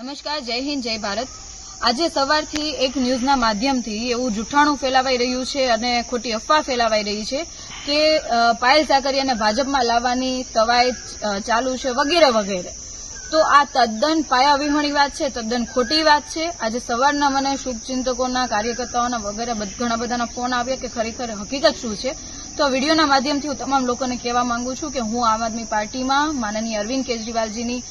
નમસ્કાર, જય હિન્દ, જય ભારત. આજે સવારથી એક ન્યૂઝના માધ્યમથી એવું જૂઠાણું ફેલાવાઈ રહ્યું છે અને ખોટી અફવા ફેલાવાઈ રહી છે કે પાયલ સાકરિયાને ભાજપમાં લાવવાની કવાયત ચાલુ છે વગેરે વગેરે. તો આ તદ્દન પાયાવિહોણી વાત છે, તદ્દન ખોટી વાત છે. આજે સવારના મને શુભચિંતકોના, કાર્યકર્તાઓના વગેરે ઘણા બધાના ફોન આવ્યા કે ખરેખર હકીકત શું છે. તો વિડીયોના માધ્યમથી હું તમામ લોકોને કહેવા માંગુ છું કે હું આમ આદમી પાર્ટીમાં, માનનીય અરવિંદ કેજરીવાલજીની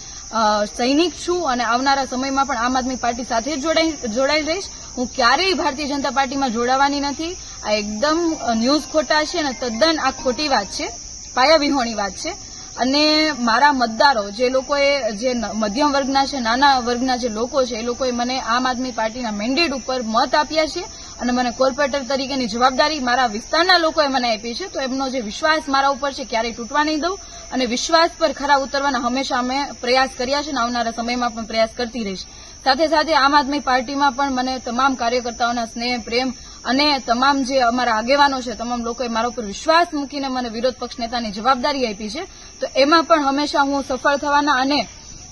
સૈનિક છું અને આવનારા સમયમાં પણ આમ આદમી પાર્ટી સાથે જોડાઈ રહીશ. હું ક્યારેય ભારતીય જનતા પાર્ટીમાં જોડાવાની નથી. આ એકદમ ન્યૂઝ ખોટા છે અને તદ્દન આ ખોટી વાત છે. પાયાવિહોણી વાત છે. અને મારા મતદારો, જે લોકોએ, જે મધ્યમ વર્ગના છે, નાના વર્ગના જે લોકો છે, એ લોકોએ મને આમ આદમી પાર્ટીના મેન્ડેટ ઉપર મત આપ્યા છે. અને મને કોર્પોરેટર તરીકેની જવાબદારી મારા વિસ્તારના લોકોએ મને આપી છે, તો એમનો જે વિશ્વાસ મારા ઉપર છે ક્યારેય તૂટવા નહીં દઉં. અને વિશ્વાસ પર ખરા ઉતરવાના હંમેશા અમે પ્રયાસ કર્યા છે અને આવનારા સમયમાં પણ પ્રયાસ કરતી રહીશ. સાથે સાથે આમ આદમી પાર્ટીમાં પણ મને તમામ કાર્યકર્તાઓના સ્નેહ, પ્રેમ અને તમામ જે અમારા આગેવાનો છે, તમામ લોકોએ મારા ઉપર વિશ્વાસ મૂકીને મને વિરોધ પક્ષ નેતાની જવાબદારી આપી છે. તો એમાં પણ હંમેશા હું સફળ થવાના અને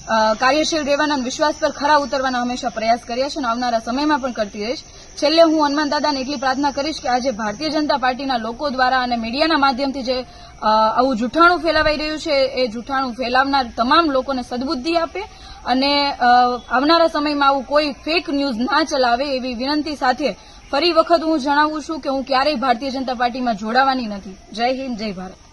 કાર્યશીલ રહેવાના વિશ્વાસ પર ખરા ઉતરવાના હંમેશા પ્રયાસ કર્યા છે અને આવનારા સમયમાં પણ કરતી રહીશ. છેલ્લે હું હનુમાન દાદાને એટલી પ્રાર્થના કરીશ કે આજે ભારતીય જનતા પાર્ટીના લોકો દ્વારા અને મીડિયાના માધ્યમથી જે આવું જૂઠાણું ફેલાવાઈ રહ્યું છે, એ જૂઠાણું ફેલાવનાર તમામ લોકોને સદબુદ્ધિ આપે અને આવનારા સમયમાં આવું કોઈ ફેક ન્યૂઝ ના ચલાવે એવી વિનંતી સાથે ફરી વખત હું જણાવું છું કે હું ક્યારેય ભારતીય જનતા પાર્ટીમાં જોડાવાની નથી. જય હિન્દ, જય ભારત.